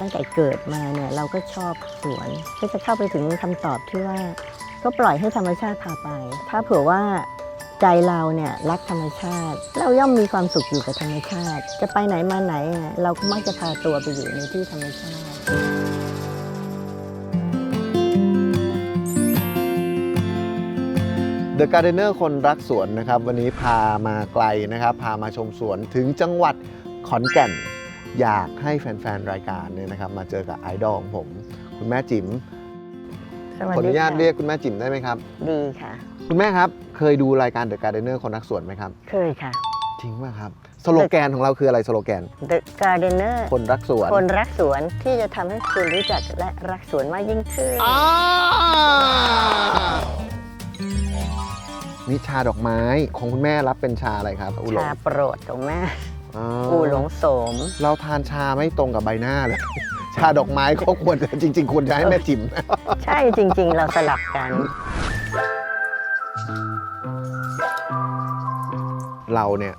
ตั้งแต่เกิดมาเนี่ยเราก็ชอบสวน ก็จะเข้าไปถึงคำตอบที่ว่า ก็ปล่อยให้ธรรมชาติพาไป ถ้าเผื่อว่าใจเราเนี่ยรักธรรมชาติ เราย่อมมีความสุขอยู่กับธรรมชาติ จะไปไหนมาไหน เราก็มักจะพาตัวไปอยู่ในที่ธรรมชาติ The Gardener คนรักสวนนะครับ วันนี้พามาไกลนะครับ พามาชมสวนถึงจังหวัดขอนแก่น อยากให้แฟนๆ รายการเนี่ยนะครับ มาเจอกับไอดอลของผม คุณแม่จิ๋มสวัสขออดีนุญาตค่ะเรียกคุณแม่จิ๋มได้ไหมครับ ดีค่ะ คุณแม่ครับ เคยดูรายการ The Gardener คนรักสวนไหมครับ เคยค่ะ จริงป่ะครับ สโลแกนของเราคืออะไรสโลแกน The Gardener คนรักสวนคนรักสวนที่จะทำให้คุณรู้จักและรักสวนมากยิ่งขึ้น อ่านี่ชาดอกไม้ของคุณแม่รับเป็นชาอะไรครับอูหลงชาโปรดของแม่ อ๋ออูหลงโสม เราทานชาไม่ตรงกับใบหน้าเลย ชาดอกไม้เขาควรจะจริง ๆ ควรจะให้แม่จิ๋มนะใช่จริง ๆ เราสลับกัน เราเนี่ย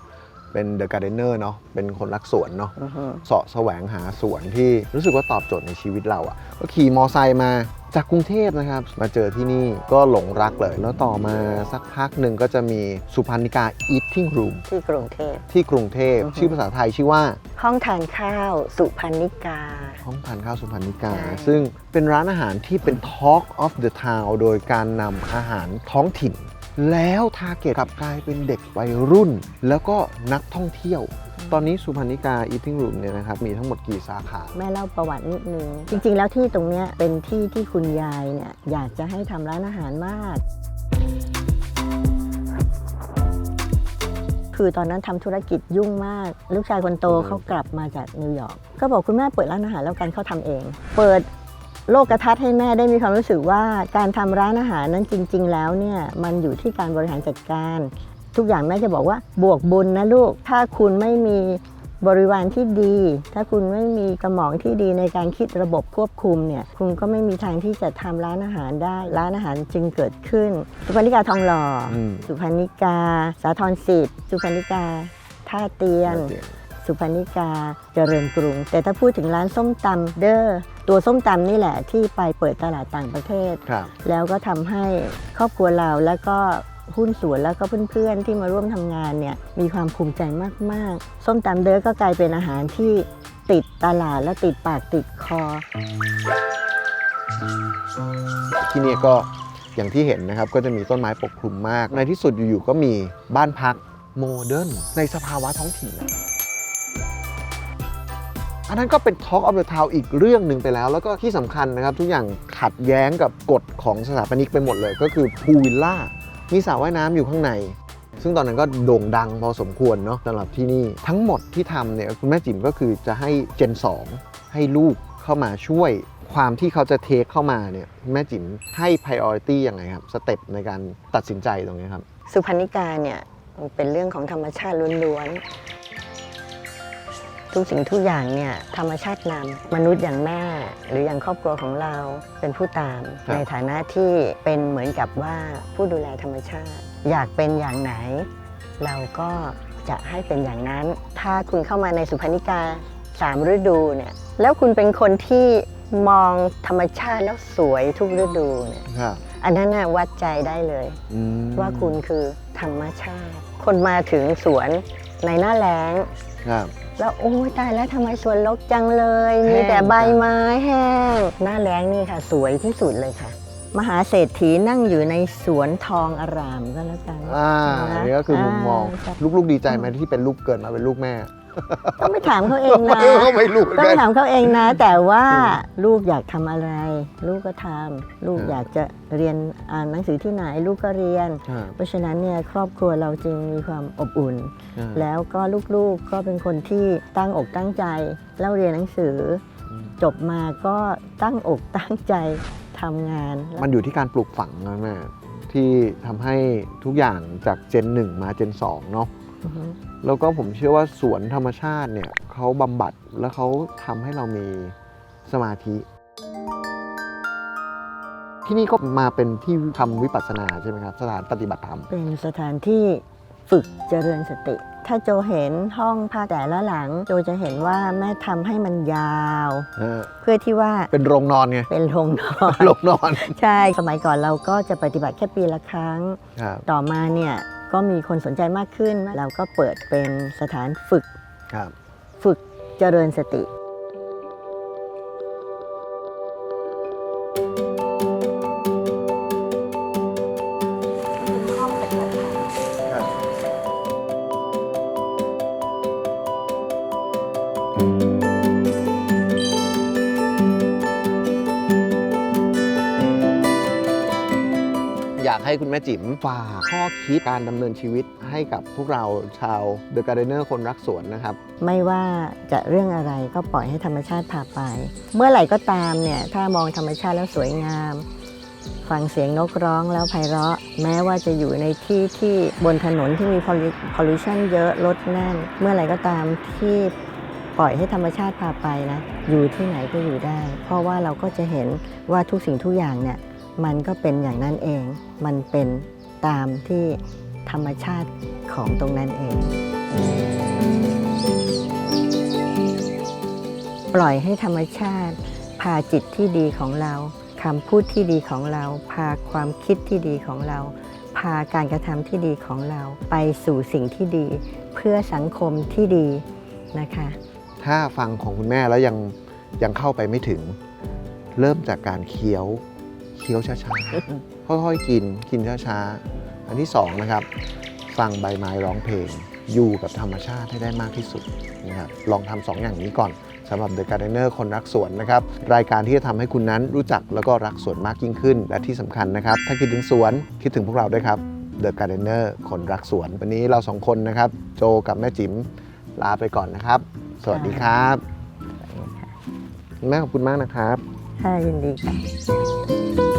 เป็นเดอะการ์เดนเนอร์เนาะเป็นคนรักสวนเนาะอือฮึเสาะแสวงหาสวนที่รู้สึกว่าตอบโจทย์ในชีวิตเราอะ่ะก็ขี่มอไซค์มาจากกรุงเทพนะครับ มาเจอที่นี่ก็หลงรักเลย แล้วต่อมาสักพักหนึ่งก็จะมีสุพรรณิกา Eating Room ที่กรุงเทพที่กรุงเทพอือฮึชื่อภาษาไทยชื่อว่า ห้องทานข้าวสุพรรณิกา ห้องทานข้าวสุพรรณิกาใช่ซึ่งเป็นร้านอาหารที่เป็น Talk of the Town โดยการนำอาหารท้องถิ่น แล้วทาร์เก็ตกลับกลายเป็นเด็กวัยรุ่น แล้วก็นักท่องเที่ยว ตอนนี้สุพรรณิกา Eating Room เนี่ยนะครับมีทั้งหมดกี่สาขา แม่เล่าประวัตินิดนึง จริง ๆ แล้วที่ตรงเนี้ยเป็นที่ที่คุณยายเนี่ยอยากจะให้ทำร้านอาหารมาก คือตอนนั้นทำธุรกิจยุ่งมาก ลูกชายคนโตอืม เขากลับมาจากนิวยอร์กก็บอกคุณแม่เปิดร้านอาหารแล้วกันเขาทำเอง เปิด โลกทัศน์ให้แม่ได้มีความรู้สึกว่าการทำร้านอาหารนั้นจริง ๆ แล้วเนี่ยมันอยู่ที่การบริหารจัดการ ทุกอย่างแม่จะบอกว่าบวกบุญนะลูก ถ้าคุณไม่มีบริวารที่ดี ถ้าคุณไม่มีกระหมองที่ดีในการคิดระบบควบคุมเนี่ยคุณก็ไม่มีทางที่จะทำร้านอาหารได้ ร้านอาหารจึงเกิดขึ้น สุพรรณิกาทองหล่ออมสุพรรณิกา สาทรสิทธิ์สุพรรณิกาท่าเตียน สุพรรณิกาเจริญกรุง แต่ถ้าพูดถึงร้านส้มตำเด้อ ตัวส้มตำนี่แหละที่ไปเปิดตลาดต่างประเทศ ครับแล้วก็ทำให้ครอบครัวเราแล้วก็หุ้นส่วนแล้วก็เพื่อนๆที่มาร่วมทำงานเนี่ยมีความภูมิใจมากๆ ส้มตำเด้อก็กลายเป็นอาหารที่ติดตลาดและติดปากติดคอ ที่นี่ก็อย่างที่เห็นนะครับก็จะมีต้นไม้ปกคลุมมาก ในที่สุดอยู่ๆก็มีบ้านพักโมเดิร์นในสภาวะท้องถิ่นนะ อันนั้นก็เป็น Talk of the Town อีกเรื่องหนึ่งไปแล้ว แล้วก็ที่สำคัญนะครับทุกอย่างขัดแย้งกับกฎของสถาปนิกไปหมดเลย ก็คือพูวิลล่ามีสระว่ายน้ำอยู่ข้างใน ซึ่งตอนนั้นก็โด่งดังพอสมควรเนาะสำหรับที่นี่ทั้งหมดที่ทำเนี่ยคุณแม่จิ๋มก็คือจะให้เจน 2 ให้ลูกเข้ามาช่วยความที่เขาจะเทคเข้ามาเนี่ยแม่จิ๋มให้ priority ยังไงครับสเต็ปในการตัดสินใจตรงนี้ครับ สุพรรณิกาเนี่ยมันเป็นเรื่องของธรรมชาติล้วนๆ ทุกสิ่งทุกอย่างเนี่ยธรรมชาตินำมนุษย์อย่างแม่ หรืออย่างครอบครัวของเราเป็นผู้ตามครับในฐานะที่เป็นเหมือนกับว่าผู้ดูแลธรรมชาติ อยากเป็นอย่างไหน เราก็จะให้เป็นอย่างนั้น ถ้าคุณเข้ามาในสุพรรณิกาสามฤดูเนี่ยแล้วคุณเป็นคนที่มองธรรมชาติแล้วสวยทุกฤดูเนี่ยครับอันนั้นน่ะวัดใจได้เลยอืมว่าคุณคือธรรมชาติ คนมาถึงสวนในหน้าแล้ง ครับ แล้วโอ้ยตายแล้วทำไมสวนรกจังเลยแห้งมีแต่ใบไม้แห้ง หน้าแล้งนี่ค่ะ สวยที่สุดเลยค่ะ มหาเศรษฐีนั่งอยู่ในสวนทองอารามก็แล้วกันอ่าอันนี้ก็คือมุมมองาลูกๆดีใจไหมที่เป็นลูกเกิดมาเป็นลูกแม่ ต้องไปถามเขาเองนะก็ไม่รู้เหมือนต้องกัไปนถามเขาเองนะ แต่ว่าอืมลูกอยากทำอะไร ลูกก็ทำลูกอืมอยากจะเรียนอ่านหนังสือที่ไหน ลูกก็เรียนครับเพราะฉะนั้นเนี่ยครอบครัวเราจึงมีความอบอุ่นอ่าแล้วก็ลูกๆก็เป็นคนที่ตั้งอกตั้งใจเล่าเรียนหนังสืออืมจบมาก็ตั้งอกตั้งใจทำงานแล้วมันอยู่ที่การปลูกฝังนะแม่ที่ทำให้ทุกอย่างจากเจน1มาเจน2เนาะอือฮึ แล้วก็ผมเชื่อว่าสวนธรรมชาติเนี่ยเขาบำบัดแล้วเขาทำให้เรามีสมาธิ ที่นี่ก็มาเป็นที่ทำวิปัสสนาใช่ไหมครับสถานปฏิบัติธรรม เป็นสถานที่ฝึกเจริญสติ ถ้าโจเห็นห้องพักแต่ละหลัง โจจะเห็นว่าแม่ทำให้มันยาว เออ เพื่อที่ว่าเป็นโรงนอนไง เป็นโรงนอน โรงนอน ใช่ สมัยก่อนเราก็จะปฏิบัติแค่ปีละครั้ง ครับ ต่อมาเนี่ย ก็มีคนสนใจมากขึ้น เราก็เปิดเป็นสถานฝึกครับฝึกเจริญสติากให้คุณแม่จิ๋มฝากข้อคิดการดำเนินชีวิตให้กับพวกเราชาวเดอะการ์เดเนอร์คนรักสวนนะครับ ไม่ว่าจะเรื่องอะไรก็ปล่อยให้ธรรมชาติพาไป เมื่อไหร่ก็ตามเนี่ยถ้ามองธรรมชาติแล้วสวยงาม ฟังเสียงนกร้องแล้วไพเราะ แม้ว่าจะอยู่ในที่ที่บนถนนที่มี pollution เยอะรถแน่น เมื่อไหร่ก็ตามที่ปล่อยให้ธรรมชาติพาไปนะ อยู่ที่ไหนก็อยู่ได้ เพราะว่าเราก็จะเห็นว่าทุกสิ่งทุกอย่างเนี่ย มันก็เป็นอย่างนั้นเอง มันเป็นตามที่ธรรมชาติของตรงนั้นเอง ปล่อยให้ธรรมชาติ พาจิตที่ดีของเราคำพูดที่ดีของเรา พาความคิดที่ดีของเรา พาการกระทำที่ดีของเรา ไปสู่สิ่งที่ดี เพื่อสังคมที่ดีนะคะ ถ้าฟังของคุณแม่แล้วยังยังเข้าไปไม่ถึง เริ่มจากการเคี้ยว เคี้ยวช้าๆ ค่อยๆกินกินช้าๆ อันที่สองนะครับฟังใบไม้ร้องเพลง อยู่กับธรรมชาติให้ได้มากที่สุดนะครับลองทำสองอย่างนี้ก่อนสำหรับ The Gardener คนรักสวนนะครับ รายการที่จะทำให้คุณนั้นรู้จักแล้วก็รักสวนมากยิ่งขึ้น และที่สำคัญนะครับ ถ้าคิดถึงสวนคิดถึงพวกเราด้วยครับ The Gardener คนรักสวน วันนี้เราสองคนนะครับ โจกับแม่จิ๋มลาไปก่อนนะครับ สวัสดีครับแม่ขอบคุณมากนะครับ ค่ะยินดีค่ะ